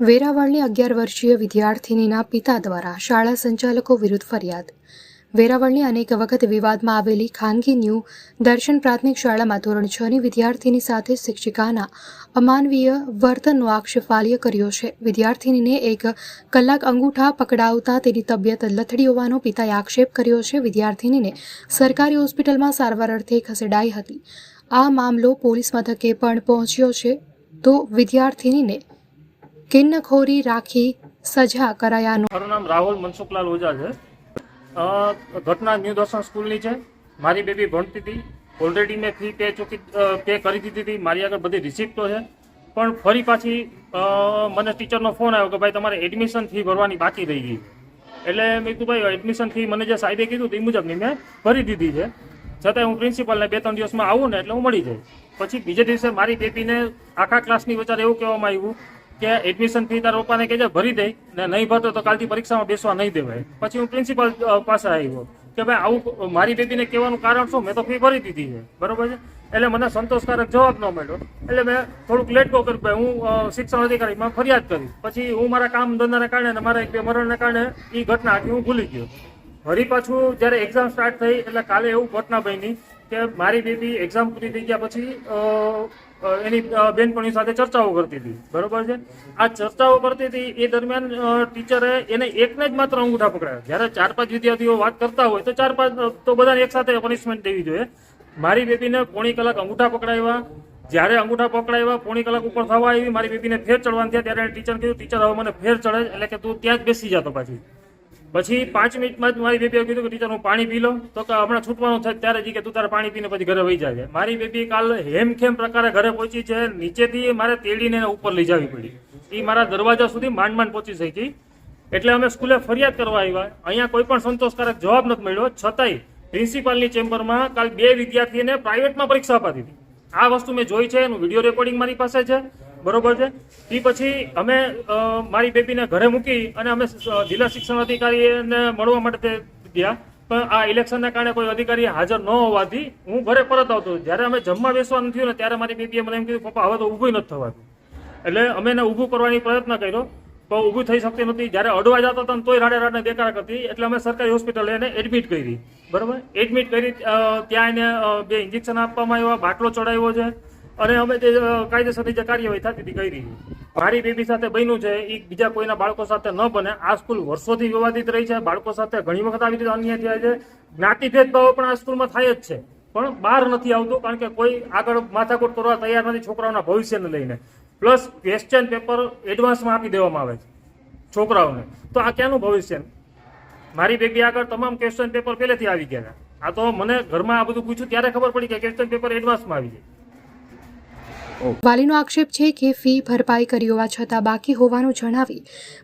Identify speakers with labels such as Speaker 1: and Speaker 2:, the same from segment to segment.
Speaker 1: વેરાવળની અગિયાર વર્ષીય વિદ્યાર્થિનીના પિતા દ્વારા શાળા સંચાલકો વિરુદ્ધ ફરિયાદ. વેરાવળની અનેક વખત વિવાદમાં આવેલી ખાનગી ન્યૂ દર્શન પ્રાથમિક શાળામાં ધોરણ છ ની વિદ્યાર્થિની સાથે શિક્ષિકાના અમાનવીય વર્તનનો આક્ષેપ વાલીએ કર્યો છે. વિદ્યાર્થિનીને એક કલાક અંગૂઠા પકડાવતા તેની તબિયત લથડી હોવાનો પિતાએ આક્ષેપ કર્યો છે. વિદ્યાર્થિનીને સરકારી હોસ્પિટલમાં સારવાર અર્થે ખસેડાઈ હતી. આ મામલો પોલીસ મથકે પણ પહોંચ્યો છે. તો વિદ્યાર્થિનીને કિન્નખોરી રાખી સજા કરાયાનો
Speaker 2: મારું નામ રાહુલ મનસુખલાલ ઓઝા છે. ઘટના ન્યૂ દર્શન સ્કૂલની છે. મારી બેબી ભણતી હતી. ઓલરેડી મેં ફી પે ચૂકી પે કરી દીધી હતી. મારી આગળ બધી રિસિપ્ટો છે. પણ ફરી પાછી મને ટીચરનો ફોન આવ્યો કે ભાઈ તમારે એડમિશન ફી ભરવાની બાકી રહી ગઈ. એટલે મેં કીધું, ભાઈ એડમિશન ફી મને જે સાહેબે કીધું એ મુજબની મેં ભરી દીધી છે. છતાં હું પ્રિન્સિપાલને બે ત્રણ દિવસમાં આવું ને એટલે હું મળી જાય. પછી બીજે દિવસે મારી બેબીને આખા ક્લાસની વચ્ચે એવું કહેવામાં આવ્યું કે એડમિશન ફી તારા પપ્પાને કહેજે ભરી દે. ને નહીં ભરતો તો કાલથી પરીક્ષામાં બેસવા નહીં દેવાય. પછી હું પ્રિન્સિપાલ પાસે આવ્યો કે, ભાઈ, આવું મારી બેબીને કહેવાનું કારણ શું? મેં તો ફી ભરી દીધી છે. બરોબર છે? એટલે મને સંતોષકારક જવાબ ન મળ્યો. એટલે મેં થોડુંક લેટ ગો કર્યું. હું શિક્ષણ અધિકારીમાં ફરિયાદ કરી. પછી હું મારા કામ ધંધાને કારણે અને મારા એક બે મરણને કારણે એ ઘટના આખી હું ભૂલી ગયો. ફરી પાછું જ્યારે એક્ઝામ સ્ટાર્ટ થઈ, એટલે કાલે એવું ઘટના બની કે મારી બેબી એક્ઝામ પૂરી થઈ ગયા પછી એની બેનપણી સાથે ચર્ચાઓ કરતી હતી. બરોબર છે? આ ચર્ચાઓ કરતી હતી, એ દરમિયાન ટીચરે એને એકને જ માત્ર અંગૂઠા પકડાયા. જ્યારે ચાર પાંચ વિદ્યાર્થીઓ વાત કરતા હોય, તો ચાર પાંચ તો બધાને એકસાથે પનિશમેન્ટ દેવી જોઈએ. મારી બેબીને પોણી કલાક અંગૂઠા પકડાવ્યા જ્યારે અંગૂઠા પકડાવ્યા પોણી કલાક ઉપર થવા આવી, મારી બેબીને ફેર ચડવાની થયા, ત્યારે ટીચર કીધું ટીચર, હવે મને ફેર ચડે એટલે કે તું ત્યાં જ બેસી જતો પાછી. પછી પાંચ મિનિટમાં જ મારી બેબીએ કીધું કે ટીચર હું પાણી પી લો. તો કે, હમણાં છૂટવાનું થાય ત્યારે જી કે, તું તારે પાણી પીને પછી ઘરે વહી જાય મારી બેબી કાલ હેમખેમ પ્રકારે ઘરે પહોંચી છે. નીચેથી મારે તેડીને ઉપર લઈ જવી પડી. એ મારા દરવાજા સુધી માંડ માંડ પહોંચી શકી એટલે અમે સ્કૂલે ફરિયાદ કરવા આવ્યા. અહીંયા કોઈ પણ સંતોષકારક જવાબ નથી મળ્યો. છતાંય પ્રિન્સિપાલની ચેમ્બરમાં કાલ બે વિદ્યાર્થીને પ્રાઇવેટમાં પરીક્ષા અપાતી હતી. આ વસ્તુ મેં જોઈ છે. એનું વીડિયો રેકોર્ડિંગ મારી પાસે છે. બરોબર છે? એ પછી અમે મારી બેબીને ઘરે મૂકી અને અમે જિલ્લા શિક્ષણ અધિકારીને મળવા માટે તે ગયા. પણ આ ઇલેક્શનના કારણે કોઈ અધિકારી હાજર ન હોવાથી હું ઘરે પરત આવતો જ્યારે અમે જમવા બેસવાનું થયું ને ત્યારે મારી બેબીએ મને એમ કીધું, પપ્પા, હવે તો ઊભું નથી થવાનું એટલે અમે એને ઊભું કરવાની પ્રયત્ન કર્યો, પણ ઊભું થઈ શકતી નથી જ્યારે અડવા જતા હતા તોય રાડે રાડે દેખાડા કરતી. એટલે અમે સરકારી હોસ્પિટલે એને એડમિટ કરી. બરાબર? એડમિટ કરી ત્યાં એને બે ઇન્જેક્શન આપવામાં આવ્યા, બાટલો ચડાવ્યો છે. અને અમે જે કાયદેસરની જે કાર્યવાહી થતી હતી કરી, મારી બેબી સાથે બન્યું છે એ બીજા કોઈના બાળકો સાથે ન બને. આ સ્કૂલ વર્ષોથી વિવાદિત રહી છે, બાળકો સાથે ઘણી વખત આવી રીતે અન્યાય થયા છે. જ્ઞાતિ ભેદભાવો પણ આ સ્કૂલમાં થાય જ છે, પણ બહાર નથી આવતું, કારણ કે કોઈ આગળ માથાકૂટ કરવા તૈયાર નથી છોકરાઓના ભવિષ્યને લઈને. પ્લસ ક્વેશ્ચન પેપર એડવાન્સમાં આપી દેવામાં આવે છે, છોકરાઓને. તો આ ક્યાંનું ભવિષ્ય? મારી બેબી આગળ તમામ ક્વેશ્ચન પેપર પહેલેથી આવી ગયા આ તો મને ઘરમાં આ બધું પૂછ્યું, ત્યારે ખબર પડી કે ક્વેશ્ચન પેપર એડવાન્સમાં આવી જાય
Speaker 1: વાલીનો આક્ષેપ છે કે ફી ભરપાઈ કરી હોવા છતાં બાકી હોવાનું જણાવી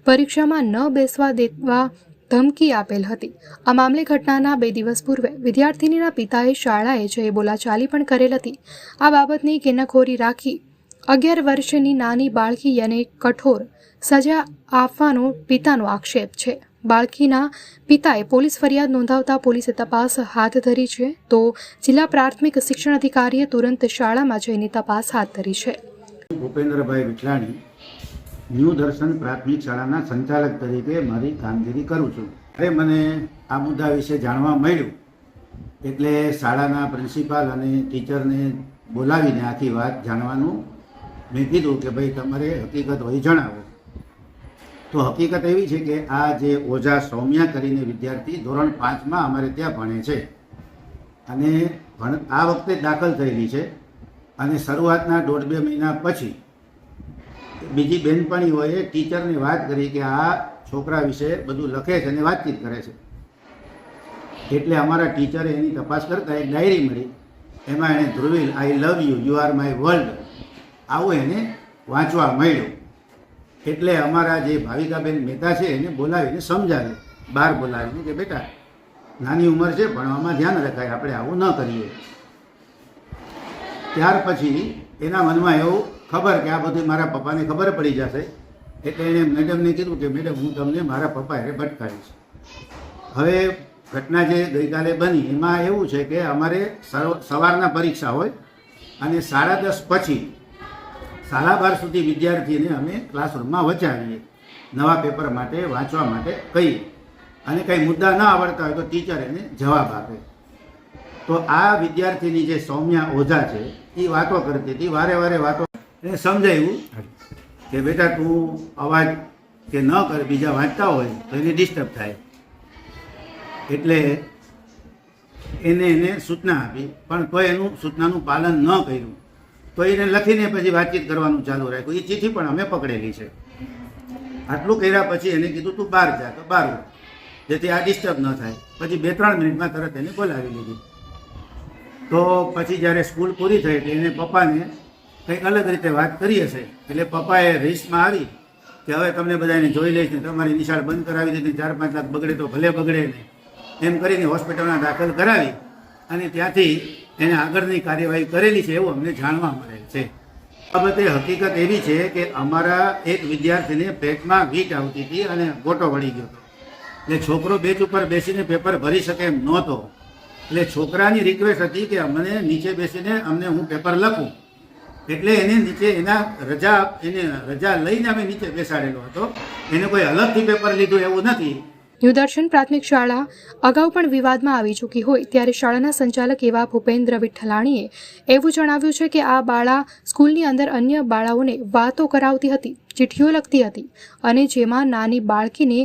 Speaker 1: પરીક્ષામાં ન બેસવા દેવા ધમકી આપેલ હતી. આ મામલે ઘટનાના બે દિવસ પૂર્વે વિદ્યાર્થિનીના પિતાએ શાળાએ જઈ બોલાચાલી પણ કરેલ હતી. આ બાબતની કિન્નખોરી રાખી અગિયાર વર્ષની નાની બાળકી અને કઠોર સજા આપવાનો પિતાનો આક્ષેપ છે. બાળકીના પિતાએ પોલીસ ફરિયાદ નોંધાવતા પોલીસે તપાસ હાથ ધરી છે. તો જિલ્લા પ્રાથમિક શિક્ષણ અધિકારીએ તુરંત શાળામાં જઈને તપાસ હાથ ધરી છે.
Speaker 3: ભૂપેન્દ્રભાઈ વિઠલાણી ન્યૂ દર્શન પ્રાથમિક શાળાના સંચાલક તરીકે મારી કામગીરી કરું છું. અરે મને આ મુદ્દા વિશે જાણવા મળ્યું, એટલે શાળાના પ્રિન્સિપાલ અને ટીચરને બોલાવીને આખી વાત જાણવાનું મેં કીધું કે ભાઈ તમારે હકીકત હોય જણાવો. તો હકીકત એવી છે કે આ જે ઓઝા સૌમ્યા કરીને વિદ્યાર્થી ધોરણ પાંચમાં અમારે ત્યાં ભણે છે. અને ભણ, આ વખતે દાખલ થયેલી છે. અને શરૂઆતના દોઢ બે મહિના પછી બીજી બહેનપણીઓએ ટીચરને વાત કરી કે આ છોકરા વિશે બધું લખે છે અને વાતચીત કરે છે. એટલે અમારા ટીચરે એની તપાસ કરતાં એક ડાયરી મળી. એમાં એણે Dhruvil I love you you are my world આવું એને વાંચવા મળ્યું. એટલે અમારા જે ભાવિકાબેન મહેતા છે, એને બોલાવીને સમજાવે બહાર બોલાવીને કે બેટા, નાની ઉંમર છે ભણવામાં ધ્યાન રખાય, આપણે આવું ન કરીએ. ત્યાર પછી એના મનમાં એવું ખબર કે આ બધું મારા પપ્પાને ખબર પડી જશે. એટલે એણે મેડમને કીધું કે, મેડમ, હું તમને મારા પપ્પા એને ભટકાવીશ. હવે ઘટના જે ગઈકાલે બની, એમાં એવું છે કે અમારે સવારના પરીક્ષા હોય અને સાડા દસ પછી સાડા બાર સુધી વિદ્યાર્થીને અમે ક્લાસરૂમમાં વચાવીએ. નવા પેપર માટે, વાંચવા માટે કહીએ. અને કંઈ મુદ્દા ન આવડતા હોય તો ટીચર એને જવાબ આપે. તો આ વિદ્યાર્થીની જે સૌમ્યા ઓઝા છે, એ વાતો કરતી હતી. વારે વારે વાતો એને સમજાવ્યું કે બેટા તું અવાજ કે ન કર, બીજા વાંચતા હોય તો એને ડિસ્ટર્બ થાય. એટલે એને એને સૂચના આપી. પણ કોઈ એનું સૂચનાનું પાલન ન કર્યું. તો એને લખીને પછી વાતચીત કરવાનું ચાલુ રાખ્યું. એ ચિઠ્ઠી પણ અમે પકડેલી છે. આટલું કર્યા પછી એને કીધું, તું બહાર જા, તો બહાર જેથી આ ડિસ્ટર્બ ન થાય. પછી બે ત્રણ મિનિટમાં તરત એને બોલાવી લીધી. તો પછી જ્યારે સ્કૂલ પૂરી થઈ એટલે એને પપ્પાને કંઈક અલગ રીતે વાત કરી હશે. એટલે પપ્પાએ રીસમાં આવી કે, હવે તમને બધાને જોઈ લઈશ ને, તમારી નિશાળ બંધ કરાવી દીધી ચાર પાંચ લાખ બગડે તો ભલે બગડે નહીં એમ કરીને હોસ્પિટલમાં દાખલ કરાવી. અને ત્યાંથી એને આગળની કાર્યવાહી કરેલી છે એવું અમને જાણવા મળેલ છે. બાબતે હકીકત એવી છે કે અમારા એક વિદ્યાર્થીને પેટમાં વીટ આવતી હતી અને ગોટો વળી ગયો હતો. એટલે છોકરો બેચ ઉપર બેસીને પેપર ભરી શકે એમ નહોતો. એટલે છોકરાની રિક્વેસ્ટ હતી કે અમને નીચે બેસીને અમને હું પેપર લખું. એટલે એને નીચે એના રજા, એને રજા લઈને અમે નીચે બેસાડેલો હતો. એને કોઈ અલગથી પેપર લીધું એવું નથી.
Speaker 1: ન્યૂદર્શન પ્રાથમિક શાળા અગાઉ પણ વિવાદમાં આવી ચૂકી હોય ત્યારે શાળાના સંચાલક એવા ભૂપેન્દ્ર વિઠ્ઠલાણીએ એવું જણાવ્યું છે કે આ બાળા સ્કૂલની અંદર અન્ય બાળાઓને વાતો કરાવતી હતી, ચિઠ્ઠીઓ લખતી હતી અને જેમાં નાની બાળકીને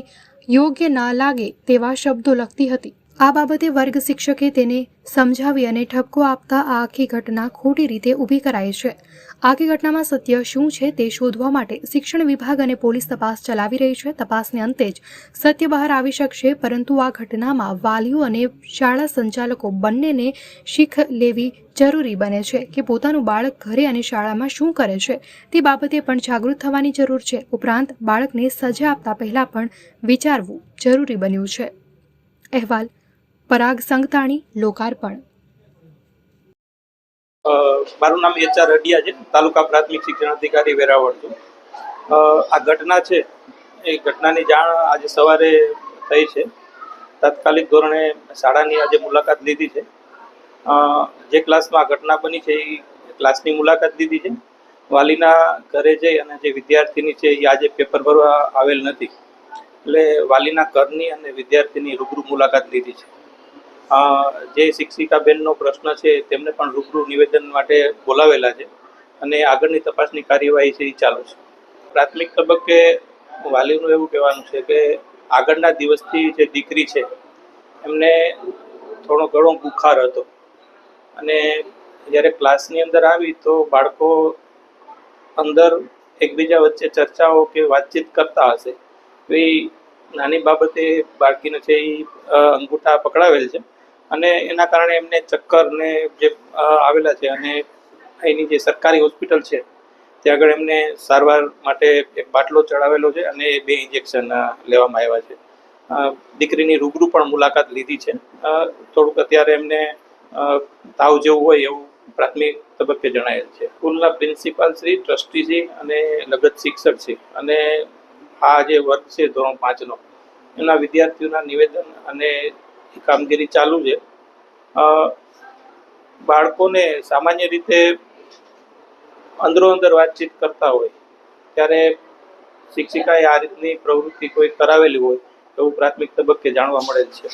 Speaker 1: યોગ્ય ના લાગે તેવા શબ્દો લખતી હતી. આ બાબતે વર્ગ શિક્ષકે તેને સમજાવી અને ઠપકો આપતા આ આખી ઘટના ખોટી રીતે ઊભી કરાઈ છે. આખી ઘટનામાં સત્ય શું છે તે શોધવા માટે શિક્ષણ વિભાગ અને પોલીસ તપાસ ચલાવી રહી છે. તપાસને અંતે જ સત્ય બહાર આવી શકશે, પરંતુ આ ઘટનામાં વાલીઓ અને શાળા સંચાલકો બંનેને શીખ લેવી જરૂરી બને છે કે પોતાનું બાળક ઘરે અને શાળામાં શું કરે છે તે બાબતે પણ જાગૃત થવાની જરૂર છે. ઉપરાંત, બાળકને સજા આપતા પહેલાં પણ વિચારવું જરૂરી બન્યું છે. અહેવાલ પરાગ સંગતાણી, લોકાર્પણ.
Speaker 4: મારું નામ એચ આર અડિયા છે. તાલુકા પ્રાથમિક શિક્ષણ અધિકારી વેરાવળ છું. આ ઘટના છે. એ ઘટનાની જાણ આજે સવારે થઈ છે. તાત્કાલિક ધોરણે શાળાની આજે મુલાકાત લીધી છે. જે ક્લાસમાં આ ઘટના બની છે, એ ક્લાસની મુલાકાત લીધી છે. વાલીના ઘરે જઈ અને જે વિદ્યાર્થીની છે, એ આજે પેપર ભરવા આવેલ નથી. એટલે વાલીના ઘરની અને વિદ્યાર્થીની રૂબરૂ મુલાકાત લીધી છે. જે શિક્ષિકાબેનનો પ્રશ્ન છે, તેમને પણ રૂબરૂ નિવેદન માટે બોલાવેલા છે અને આગળની તપાસની કાર્યવાહી છે, એ ચાલુ છે. પ્રાથમિક તબક્કે વાલીનું એવું કહેવાનું છે કે, આગળના દિવસથી જે દીકરી છે, એમને થોડો ઘણો બુખાર હતો. અને જ્યારે ક્લાસની અંદર આવી તો બાળકો અંદર એકબીજા વચ્ચે ચર્ચાઓ કે વાતચીત કરતા હશે. એ નાની બાબતે બાળકીને છે એ અંગૂઠા પકડાવેલ છે. અને એના કારણે એમને ચક્કર ને જે આવેલા છે અને અહીંની જે સરકારી હોસ્પિટલ છે, ત્યાં આગળ એમને સારવાર માટે એક બાટલો ચડાવેલો છે અને બે ઇન્જેક્શન લેવામાં આવ્યા છે. દીકરીની રૂબરૂ પણ મુલાકાત લીધી છે. થોડુંક અત્યારે એમને તાવ જેવું હોય એવું પ્રાથમિક તબક્કે જણાયેલ છે. સ્કૂલના પ્રિન્સિપાલ શ્રી ટ્રસ્ટી અને લગત શિક્ષક છે. અને આ જે વર્ગ છે ધોરણ પાંચનો, એના વિદ્યાર્થીઓના નિવેદન અને કામગીરી ચાલુ છે. બાળકોને સામાન્ય રીતે અંદરો અંદર વાતચીત કરતા હોય, ત્યારે શિક્ષિકાએ આ રીતની પ્રવૃત્તિ કોઈ કરાવેલી હોય એવું પ્રાથમિક તબક્કે જાણવા મળેલ છે.